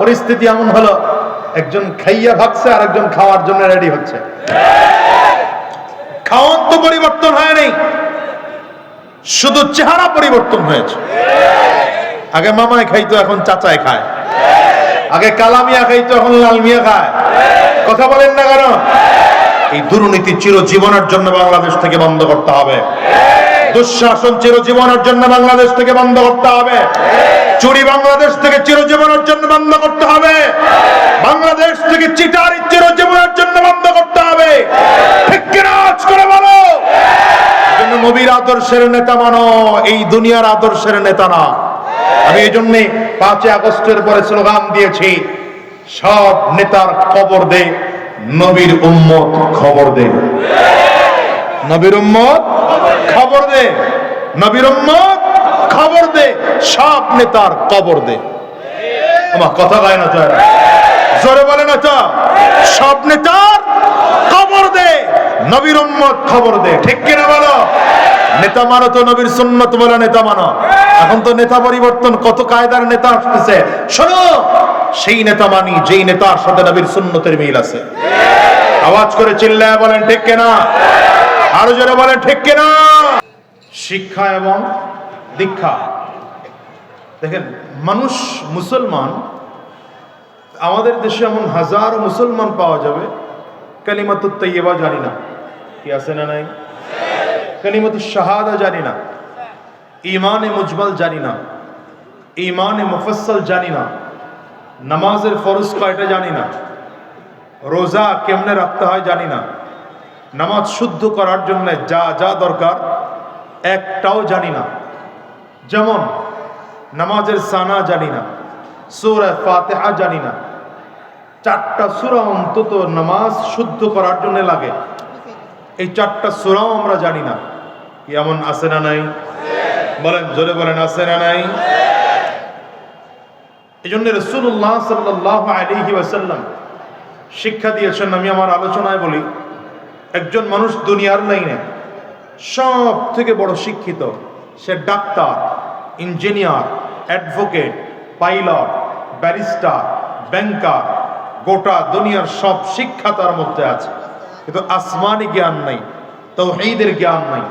পরিস্থিতি এমন হলো, একজন খাইয়া ভাবছে আর একজন খাওয়ার জন্য রেডি হচ্ছে। খাওয়ান তো পরিবর্তন হয় নাই, শুধু চেহারা পরিবর্তন হয়েছে। আগে মামায় খাইতো, এখন চাচায় খায়। আগে কালামিয়া খাইতো, এখন লাল মিয়া খায়। কথা বলেন না কেন? এই দুর্নীতি চিরজীবনের জন্য বাংলাদেশ থেকে বন্ধ করতে হবে। দুঃশাসন চিরজীবনের জন্য বাংলাদেশ থেকে বন্ধ করতে হবে। চুরি বাংলাদেশ থেকে চিরজীবনের জন্য বন্ধ করতে হবে। বাংলাদেশ থেকে চিটারি চিরজীবনের জন্য বন্ধ করতে হবে। নবীর আদর্শের নেতা মানো, এই দুনিয়ার আদর্শের নেতা না। আমি এই জন্যে পাঁচই আগস্টের পরে স্লোগান দিয়েছি, সব নেতার খবর দে, নবীর উম্মত খবর দে। নবীর উম্মত খবর দে, নবীর উম্মত খবর দে, সব নেতার খবর দে। আমার কথা গায় না তো জোরে বলে না তো? সব নেতার খবর দে, নবীর উম্মত খবর দে। ঠিক কিনা বলো? নেতা মানো তো নবীর সুন্নত বলে নেতা মানো। এখন তো নেতা পরিবর্তন, কত কায়দার নেতা আসতেছে। শোনো, সেই নেতা মানি, যেই নেতার সাথে নবীর সুন্নতের মিল আছে। আওয়াজ করে চিল্লায় বলেন, ঠিক কিনা? আরও জোরে বলেন, ঠিক কিনা? শিক্ষা এবং দীক্ষা। দেখেন, মানুষ মুসলমান, আমাদের দেশে এমন হাজার মুসলমান পাওয়া যাবে, কালিমাতুত তৈবা জানি না। কি আছে না নাই? কালিমাতুর শাহাদা জানি না। ইমানে মুজমাল জানি না। ইমানে মুফসল জানি না। নামাজের ফরজ কয়টা জানি না। রোজা কেমনে রাখতে হয় জানি না। নামাজ শুদ্ধ করার জন্য যা যা দরকার, একটাও জানি না। যেমন নামাজের সানা জানি না, সুরা ফাতেহা জানি না, চারটা সুরা অন্তত নামাজ শুদ্ধ করার জন্য লাগে। এই চারটা সুরাও আমরা জানি না। এমন আছে না নাই? বলেন, জোরে বলেন, আছে না নাই? এই জন্য রসুল্লাহ শিক্ষা দিয়েছেন, আমি আমার আলোচনায় বলি, একজন মানুষ দুনিয়ার লাইনে সব থেকে বড় শিক্ষিত, সে doctor. Engineer, advocate, pilot, barrister, banker, গোটা দুনিয়ার সব শিক্ষা তার মধ্যে আছে। কিন্তু আসমানি জ্ঞান নাই, তৌহিদের জ্ঞান নাই,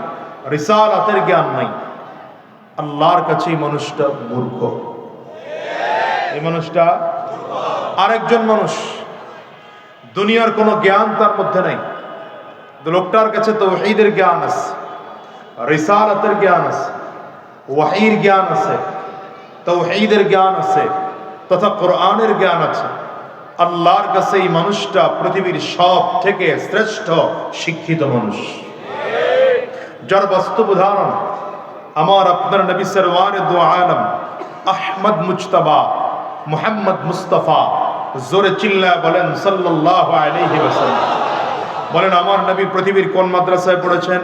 রিসালাতের জ্ঞান নাই। আল্লাহর কাছে এই মানুষটা মূর্খ। এই মানুষটা আরেকজন মানুষ। দুনিয়ার কোনো জ্ঞান তার মধ্যে নাই। লোকটার কাছে তো তৌহিদের জ্ঞান আছে, রিসালাতের জ্ঞান আছে। ওয়াহির জ্ঞান আছে, তৌহিদের জ্ঞান আছে, তথা কোরআনের জ্ঞান আছে। আল্লাহর কাছে এই মানুষটা পৃথিবীর সব থেকে শ্রেষ্ঠ শিক্ষিত মানুষ। যার বাস্তব উদাহরণ, আমার আপনার নবী সরওয়ার দু আলম, আহমদ মুজতবা, মুহাম্মদ মুস্তফা, জোরে চিল্লা বলেন আলাইহি ওয়াসাল্লাম। বলেন, আমার নবী পৃথিবীর কোন মাদ্রাসায় পড়েছেন?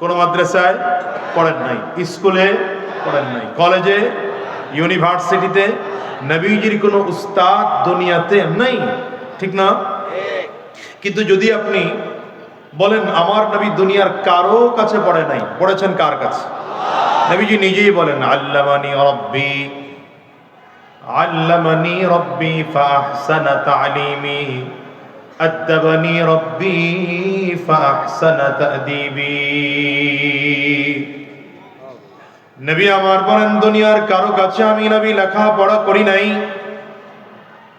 কোন মাদ্রাসায় পড়েন নাই, স্কুলে পড়েন নাই, কলেজে, ইউনিভার্সিটিতে, নবীজির কোনো উস্তাদ দুনিয়াতে নাই, ঠিক না? কিন্তু যদি আপনি বলেন, আমার নবী দুনিয়ার কারও কাছে পড়ে নাই পড়েছেন কার কাছে? নবীজি নিজেই বলেন, আল্লামানি রব্বি আল্লামানি রব্বি ফাহসানা তালিমি আদ্দাবানি রব্বি ফাহসানা তাদিবি। নবী আমার বলেন, দুনিয়ার কারও কাছে আমি নবী লেখাপড়া করি নাই।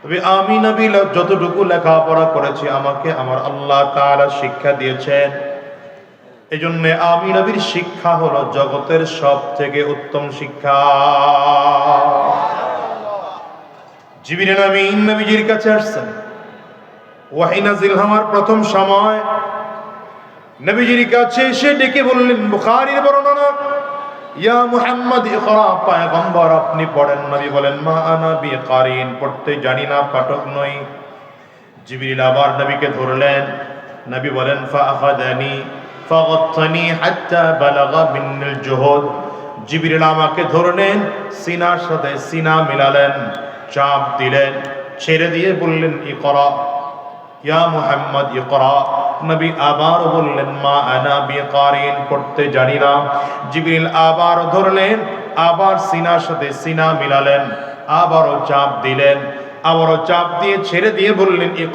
তবে আমি নবী যতটুকু লেখাপড়া করেছি, আমাকে আমার আল্লাহ তাআলা শিক্ষা দিয়েছেন। এই জন্য আমি নবীর শিক্ষা হলো জগতের সব থেকে উত্তম শিক্ষা। জিবির নবী নবীজির কাছে আসছেন। ওয়াহিনাজিল হওয়ার প্রথম সময়। নবীজির কাছে এসে ডেকে বললেন, বুখারীর বর্ণনা, ইয়া মুহাম্মদ ইকরা, পয়গম্বর, আপনি পড়েন। নবী বলেন, মা আনা বিকারিন, পড়তে জানি না, পাঠক নই। জিবরিল আবার নবীকে ধরলেন। নবী বলেন ফাআখাদানি ফাগাত্তানি হাত্তা বালাগা মিন্নাল জুহুদ। জিবরিল আমাকে ধরলেন, সিনার সাথে সিনা মিলালেন, চাপ দিলেন, ছেড়ে দিয়ে বললেন, ইকরা। ইয়া মুহাম্মদ ইকরা। নবী আবার বললেন, মা আনা বিকারিন পড়তে জানি না। জিবরিল আবার ধরলেন, আবার সিনার সাথে সিনা মিলালেন, আবারও চাপ দিলেন, আবারও চাপ দিয়ে ছেড়ে দিয়ে বললেন এ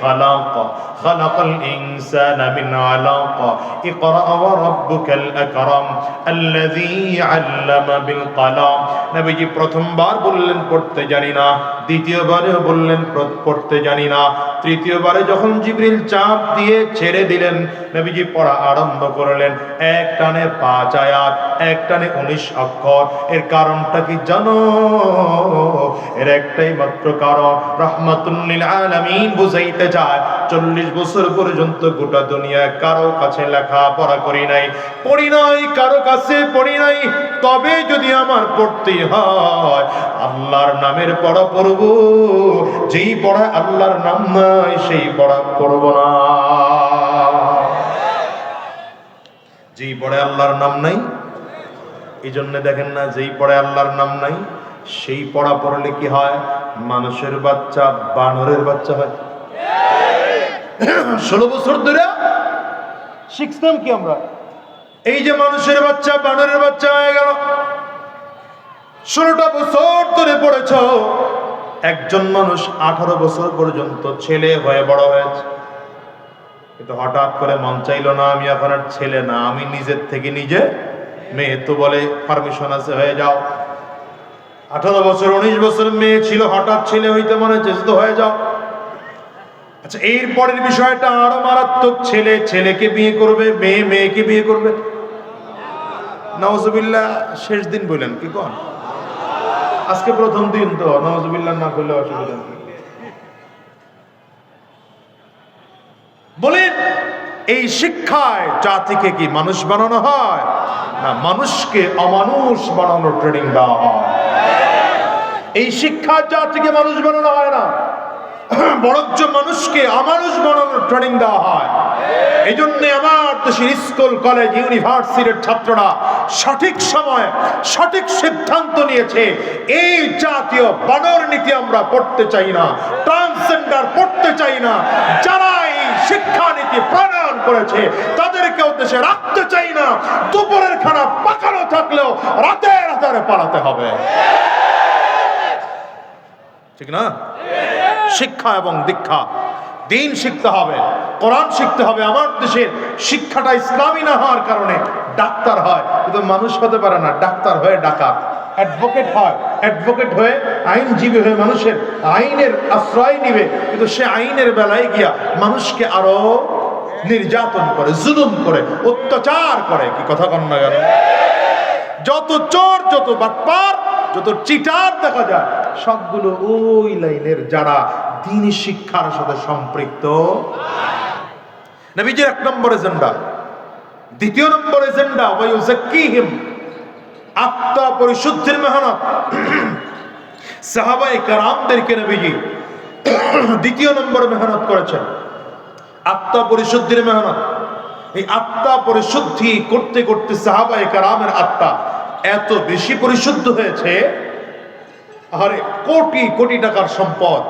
খালাক। খালাকাল ইনসানা মিন আলাক। ইকরা ওয়া রাব্বুকাল আকরাম। আল্লাযী আল্লামা বিল কলম। নবীজি প্রথমবার বললেন, পড়তে জানি না। দ্বিতীয়বারেও বললেন পড়তে জানি না। তৃতীয়বারে যখন জিবরিল চাপ দিয়ে ছেড়ে দিলেন, নবীজি পড়া আরম্ভ করলেন। এক টানে পাঁচ আয়াত, এক টানে উনিশ অক্ষর। এর কারণটা কি জানো? এর একটাই মাত্র কারণ রহমাতুল্লিল আলামিন বুঝাইতে চায়, চল্লিশ বছর পর্যন্ত গোটা দুনিয়া কারও কাছে লেখা পড়া করি নাই। পড়ি নাই, কারও কাছে পড়ি নাই, তবে যদি আমার পড়তে হয়, আল্লাহর নামের পড়া পড়ব, যেই পড়া আল্লাহর নাম নাই, সেই পড়া পড়ব না। যেই পড়ে আল্লাহর নাম নাই এই জন্য দেখেন না, যেই পড়ে আল্লাহর নাম নাই সেই পড়া পড়লে কি হয়? মানুষের বাচ্চা বানরের বাচ্চা হয়। ষোলো বছর ধরে শিখতাম কি আমরা? এই যে মানুষের বাচ্চা বানরের বাচ্চা হয়ে গেল। ষোলোটা বছর ধরে পড়েছ। একজন মানুষ আঠারো বছর পর্যন্ত ছেলে হয়ে বড় হয়েছে। কিন্তু হঠাৎ করে মন চাইলো না, আমি এখন আর ছেলে না, আমি নিজের থেকে নিজে মেয়ে। তো বলে পারমিশন আছে, হয়ে যাও। আঠারো বছর, উনিশ বছর মেয়ে ছিল, হঠাৎ ছেলে হইতে মনে তো হয়ে যাও। আচ্ছা এর পরের বিষয়টা আরও মারাত্মক, ছেলে, ছেলেকে বিয়ে করবে, মেয়ে, মেয়েকে বিয়ে করবে। নওয়াজবিল্লাহ শেষ দিন বললেন, কি কন? আজকে প্রথম দিন তো নওয়াজবিল্লাহ না করলে অসুবিধা বলেন, এই শিক্ষায় জাতিকে কি মানুষ বানানো হয়? না, মানুষকে অমানুষ বানানোর ট্রেনিং দেওয়া হয়। এই শিক্ষা জাতিকে মানুষ বানানো হয় না। বরঞ্চ মানুষকে অমানুষ বানানোর ট্রেনিং দেওয়া হয়। এই জন্যে আমার দেশের স্কুল কলেজ ইউনিভার্সিটির ছাত্ররা সঠিক সময় সঠিক সিদ্ধান্ত নিয়েছে, এই জাতীয় বানর নীতি আমরা পড়তে চাই না ট্রান্সজেন্ডার পড়তে চাই না। যারা এই শিক্ষানীতি প্রণয়ন করেছে, তাদেরকে উদ্দেশ্যে রাখতে চাই না। দুপুরের খানা পাকানো থাকলেও রাতে রাতে পালাতে হবে। ঠিক না? শিক্ষা এবং দীক্ষা। দিন শিখতে হবে, কোরআন শিখতে হবে। আমার দেশের শিক্ষাটা ইসলামী না হওয়ার কারণে ডাক্তার হয়। কিন্তু মানুষ হতে পারে না, ডাক্তার হয়ে ডাকাত। অ্যাডভোকেট হয়, অ্যাডভোকেট হয়ে আইনজীবী হয়ে মানুষের আইনের আশ্রয় নিবে। কিন্তু সে আইনের বেলায় গিয়া মানুষকে আরও নির্যাতন করে, জুলুম করে, অত্যাচার করে। কি কথা কন না কেন? যত চোর, যত বাটপার, যত চিটার দেখা যায় সবগুলো ওই লাইনের যারা দিনী শিক্ষার সাথে সম্পৃক্ত। এক নম্বর এজেন্ডা। দ্বিতীয় নম্বর এজেন্ডা ওয়ায়ুজাক্কিহিম আত্মা পরিশুদ্ধির মেহনত। সাহাবায়ে কারামদেরকে নবীজি দ্বিতীয় নম্বর মেহনত করেছেন। আত্মা পরিশুদ্ধির মেহনত। এই আত্মা পরিশুদ্ধি করতে করতে সাহাবায়ে কারামের আত্মা এত বেশি পরিশুদ্ধ হয়েছে আরে, কোটি কোটি টাকার সম্পদ।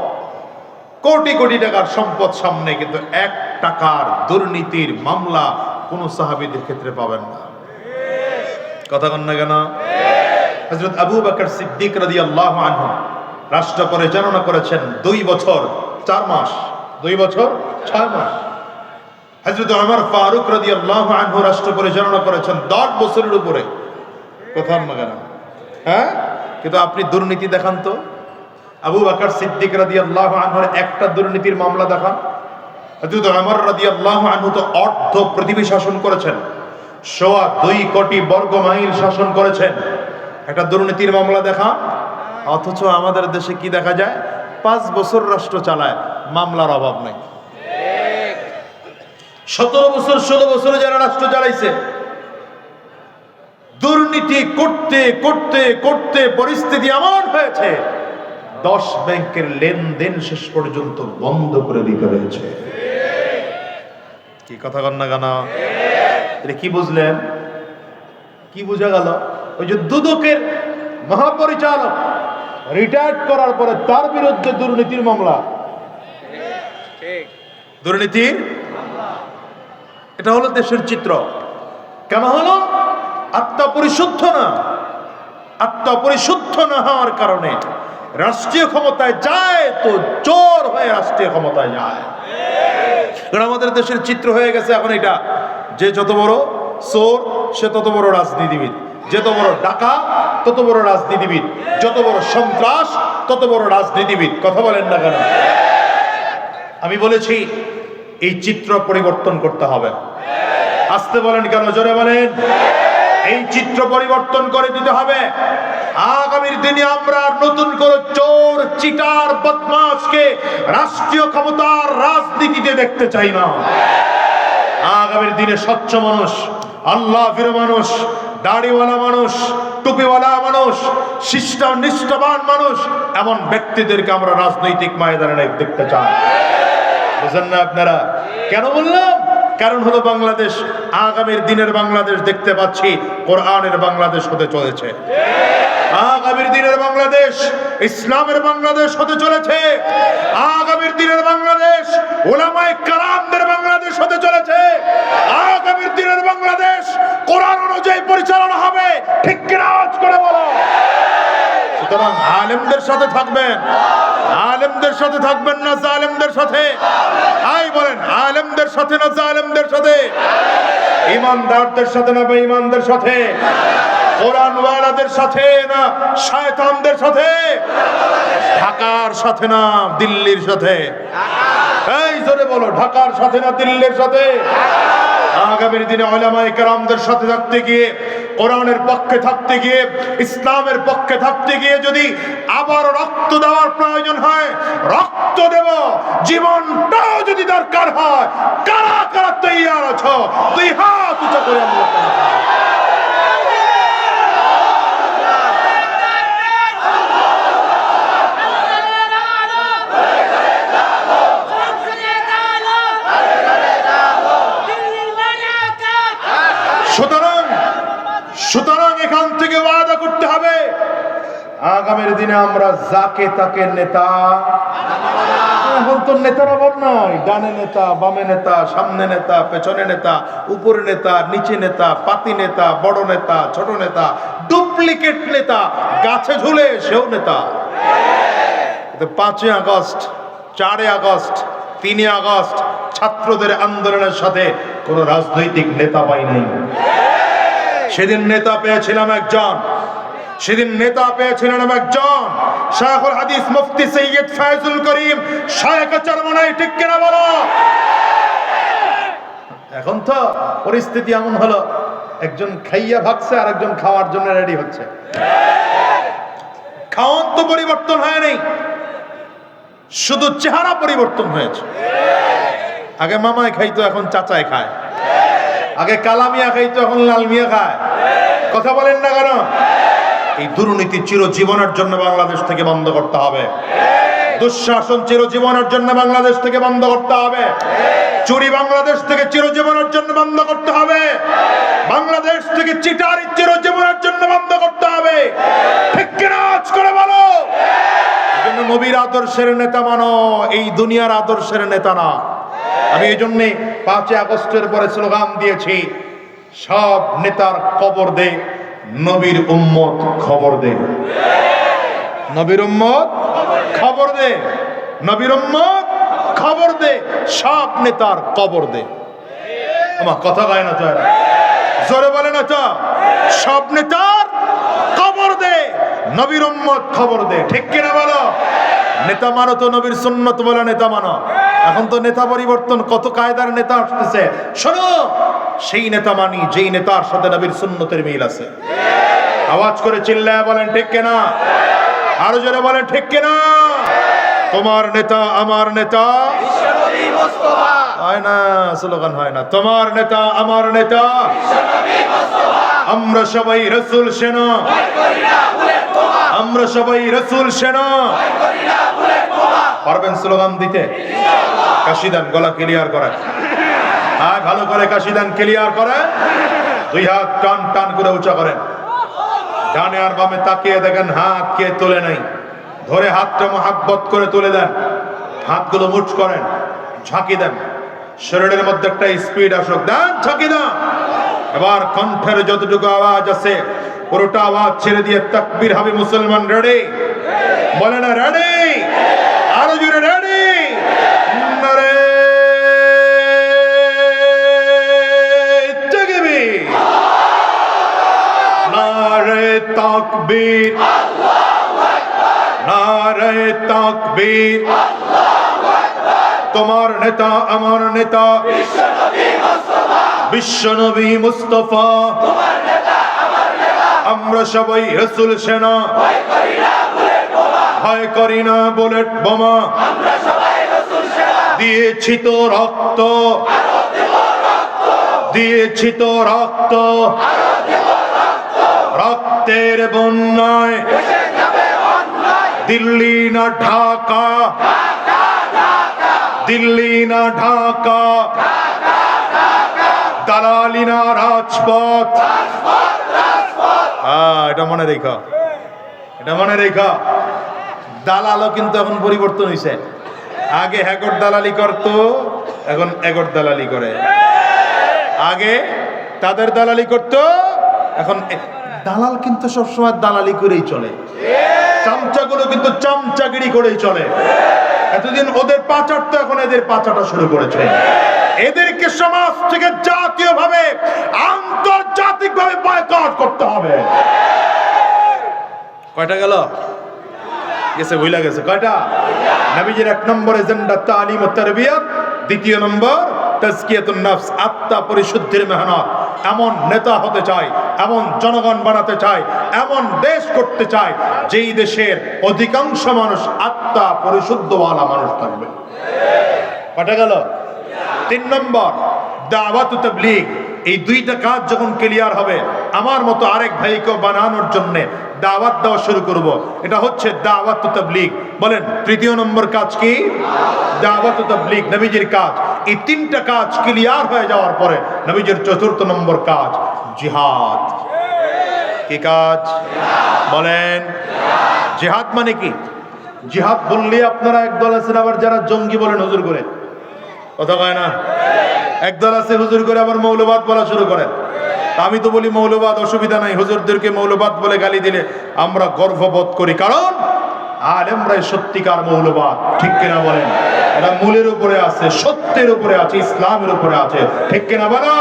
কোটি কোটি টাকার সম্পদ সামনে, কিন্তু এক টাকার দুর্নীতির মামলা কোন সাহাবিদের ক্ষেত্রে পাবেন না। কথা কন না কেন? হযরত আবু বকর সিদ্দিক রাদিয়াল্লাহু আনহু রাষ্ট্র পরিচালনা করেছেন দুই বছর, চার মাস। দুই বছর, ছয় মাস। হযরত ওমর ফারুক রাদিয়াল্লাহু আনহু রাষ্ট্র পরিচালনা করেছেন দশ বছরের উপরে। কথা না কেন? হ্যাঁ? কিন্তু আপনি দুর্নীতি দেখান তো। আবু বাকর সিদ্দিক রাদিয়াল্লাহু আনহুর একটা দুর্নীতির মামলা দেখান। হযরত ওমর রাদিয়াল্লাহু আনহু তো অর্ধ পৃথিবী শাসন করেছেন, সোয়া দুই কোটি বর্গ মাইল শাসন করেছেন। একটা দুর্নীতির মামলা দেখা, অথচ আমাদের দেশে কি দেখা যায়? পাঁচ বছর রাষ্ট্র চালায়, মামলার অভাব নাই। সতেরো বছর, ষোলো বছরে যারা রাষ্ট্র চালাইছে দুর্নীতি করতে করতে করতে পরিস্থিতি এমন হয়েছে, দশ ব্যাংকের লেনদেন শেষ পর্যন্ত বন্ধ করে দিতে হয়েছে। কি কথা কন না কেন? এটা কি বুঝলেন? কি বোঝা গেল? ওই যে দুদকের মহাপরিচালক রিটায়ার্ড করার পরে তার বিরুদ্ধে দুর্নীতির মামলা। দুর্নীতির এটা হলো দেশের চিত্র। কেন হলো? আত্মা পরিশুদ্ধ না, আত্মা পরিশুদ্ধ না হওয়ার কারণে রাষ্ট্রীয় ক্ষমতায় যায় তো জোর হয়ে রাষ্ট্রীয় ক্ষমতায় যায়। আমাদের দেশের চিত্র হয়ে গেছে এখন এটা, যে যত বড় চোর, সে তত বড় রাজনীতিবিদ। যত বড় ডাকা, তত বড় রাজনীতিবিদ। যত বড় সন্ত্রাস, তত বড় রাজনীতিবিদ। কথা বলেন না কেন? আমি বলেছি, এই চিত্র পরিবর্তন করতে হবে। আসতে বলেন কেন? জোরে বলেন। এই চিত্র পরিবর্তন করে দিতে হবে। আগামীর দিনে আমরা নতুন করে চোর, চিটার বদমাসকে রাষ্ট্রীয় ক্ষমতার রাজনীতিতে দেখতে চাই না। আগামীর দিনে স্বচ্ছ মানুষ আল্লাহ ফিরে মানুষ, দাড়িওয়ালা মানুষ, টুপিওয়ালা মানুষ শিষ্ট নিষ্ঠবান মানুষ, এমন ব্যক্তিদেরকে আমরা রাজনৈতিক ময়দানে দেখতে চাই। বুঝেন না আপনারা? কেন বললাম? কারণ হলো বাংলাদেশ, আগামীর দিনের বাংলাদেশ দেখতে পাচ্ছি, কোরআনের বাংলাদেশ হতে চলেছে। আগামীর দিনের বাংলাদেশ, ইসলামের বাংলাদেশ হতে চলেছে। আগামীর দিনের বাংলাদেশ, ওলামায়ে কালামদের বাংলাদেশ হতে চলেছে। আগামীর দিনের বাংলাদেশ, কোরআন অনুযায়ী পরিচালনা হবে। ঠিক কিনা আওয়াজ করে বলো। সুতরাং আলেমদের সাথে থাকবেন। আলেমদের সাথে থাকবেন না জালেমদের সাথে। আই বলেন, আলেমদের সাথে না জালেমদের সাথে? ইমানদারদের সাথে না বেঈমানদের সাথে? কোরআনওয়ালাদের সাথে না শয়তানদের সাথে? ঢাকার সাথে না দিল্লির সাথে? এই জোরে বলো, ঢাকার সাথে না দিল্লির সাথে? আগামীর দিনে ওলামায়ে কেরামদের সাথে থাকতে গিয়ে কোরআনের পক্ষে থাকতে গিয়ে, ইসলামের পক্ষে থাকতে গিয়ে যদি আবার রক্ত দেওয়ার প্রয়োজন হয়, রক্ত দেব, জীবনটাও যদি দরকার হয়, কারা কারা তৈয়ার আছো? তুই হাত উঁচু করে সুতরাং সুতরাং এখান থেকে ওয়াদা করতে হবে। আগামীর দিনে আমরা যাকে তাকে নেতা এখন তো নেতার অভাব নয় ডানে নেতা, বামে নেতা, সামনে নেতা, পেছনে নেতা, উপরে নেতা, নিচে নেতা, পাতি নেতা, বড় নেতা, ছোট নেতা, ডুপ্লিকেট নেতা, গাছে ঝুলে সেও নেতা। পাঁচই আগস্ট, চারই আগস্ট, তিনই আগস্ট ছাত্রদের আন্দোলনের সাথে কোনো রাজনৈতিক নেতা পাই নাই। সেদিন নেতা পেয়েছিলাম একজন। সেদিন নেতা পেয়েছিলেন একজন শাহুল হাদিস মুফতি সৈয়দ ফায়জুল করিম। শায়েখ চরমনাই ঠিক কিনা বলো? এখন তো পরিস্থিতি এমন হলো, একজন খাইয়া ভাগছে আর একজন খাওয়ার জন্য রেডি হচ্ছে। খাওয়ান তো পরিবর্তন হয়নি শুধু চেহারা পরিবর্তন হয়েছে। আগে মামায় খাইতো, এখন চাচায় খায়। আগে কালামিয়া খাইতো, এখন লাল মিয়া খায়। কথা বলেন না কেন? এই দুর্নীতি চিরজীবনের জন্য বাংলাদেশ থেকে বন্ধ করতে হবে। দুঃশাসন চিরজীবনের জন্য বাংলাদেশ থেকে বন্ধ করতে হবে। চুরি বাংলাদেশ থেকে চিরজীবনের জন্য বন্ধ করতে হবে। বাংলাদেশ থেকে চিটারি চিরজীবনের জন্য বন্ধ করতে হবে। ঠিক কিনা আজ করে বলো? নবীর আদর্শের নেতা মানো, এই দুনিয়ার আদর্শের নেতা না। আমি এই জন্যে পাঁচই আগস্টের পরে স্লোগান দিয়েছি, সব নেতার কবর দে। নবীর উম্মত খবর দে। নবীর উম্মত খবর দে। নবীর উম্মত খবর দে। সব নেতার কবর দে। আমার কথা গায় না তো জোরে বলে না তো? সব নেতার খবর দে। নবীর উম্মত খবর দে। ঠিক কিনা বলো? নেতা মানো তো নবীর সুন্নত বলে নেতা মানো। এখন তো নেতা পরিবর্তন কত কায়দার নেতা আসতেছে। শোনো সেই নেতা মানি, যেই নেতার সাথে নবীর সুন্নতের মিল আছে। আওয়াজ করে চিল্লায় বলেন, ঠিক কিনা? আরও জোরে বলেন, ঠিক কিনা? তোমার নেতা আমার নেতা। হয় না, স্লোগান হয় না। তোমার নেতা আমার নেতা। আমরা সবাই রসুল সেনা। আমরা সবাই রসুল সেনা। পারবেন স্লোগান দিতে? কাশিদান, গলা ক্লিয়ার করে ভালো করে কাশিদান ক্লিয়ার করে। দুই হাত টান টান করে উঁচা করেন। ডানে আর বামে তাকিয়ে দেখেন হাত কে তোলে নাই। ধরে হাতটা মহাব্বত করে তুলে দেন। হাতগুলো মুঠ করেন, ঝাঁকি দেন। শরীরের মধ্যে একটা স্পিড আসুক। দেন, ঝাঁকি দেন। এবার কণ্ঠের যতটুকু আওয়াজ আছে, পুরোটা আওয়াজ ছেড়ে দিয়ে তাকবীর হবে মুসলমান রেডি? বলে না, রেডি? আরও জোরে, রেডি? তাকবীর। নারে তাকবীর। তোমার নেতা, আমার নেতা। বিশ্বনবী মুস্তফা। আমরা সবাই রসুল সেনা। ভয় করি না বুলেট বোমা। দিয়েছি তো রক্ত। দিয়েছি তো রক্ত। রক্তের বন্যায়। দিল্লি না ঢাকা। দিল্লি না ঢাকা। দালালি না রাজপথ। হ্যাঁ এটা মনে রেখা। এটা মনে রেখা। দালালও কিন্তু এখন পরিবর্তন হয়েছে আগে হ্যাকর দালালি করতো, এখন এগর দালালি করে। আগে তাদের দালালি করতো, এখন দালাল কিন্তু সবসময় দালালি করেই চলে। চামচাগুলো কিন্তু চামচাগিরি করেই চলে। এতদিন ওদের পাচারটা এখন এদের পাচারটা শুরু করেছে। এদেরকে সমাজ থেকে জাতীয়ভাবে, আন্তর্জাতিকভাবে বয়কট করতে হবে। কয়টা গেল? গেছে ভুলা গেছে। কয়টা? নবীজির এক নম্বর এজেন্ডা, তালিম ও তারবিয়াত। দ্বিতীয় নম্বর, তাজকিয়াতুন নফস, আত্মা পরিশুদ্ধির মেহনত। এমন নেতা হতে চাই এমন জনগণ বানাতে চাই এমন দেশ করতে চাই যেই দেশের অধিকাংশ মানুষ আত্মা পরিশুদ্ধওয়ালা মানুষ থাকবে। কটা গেল? তিন নম্বর, দাওয়াত এই দুইটা কাজ যখন ক্লিয়ার হবে, আমার মতো আরেক ভাইকে বানানোর জন্য দাওয়াত দেওয়া শুরু করব। এটা হচ্ছে দাওয়াত তাবলীগ। বলেন, তৃতীয় নম্বর কাজ কি? দাওয়াত তাবলীগ, নবীজির কাজ। এই তিনটা কাজ ক্লিয়ার হয়ে যাওয়ার পরে নবীজির চতুর্থ নম্বর কাজ, জিহাদ। কি কাজ? বলেন, জিহাদ মানে কি? জিহাদ বললে আপনারা একদল আছেন, আবার যারা জঙ্গি বলেন, হুজুর করে। কথা কয় না? একদল আছে, হুজুর করে আবার মৌলবাদ বলা শুরু করেন। আমি তো বলি মৌলবাদ অসুবিধা নাই, হুজুরদেরকে মৌলবাদ বলে গালি দিলে আমরা গর্ববোধ করি। কারণ আলেমরাই সত্যিকার মৌলবাদ, ঠিক কিনা বলেন? এরা মূলের উপরে আছে, সত্যের উপরে আছে, ইসলামের উপরে আছে, ঠিক কিনা বলো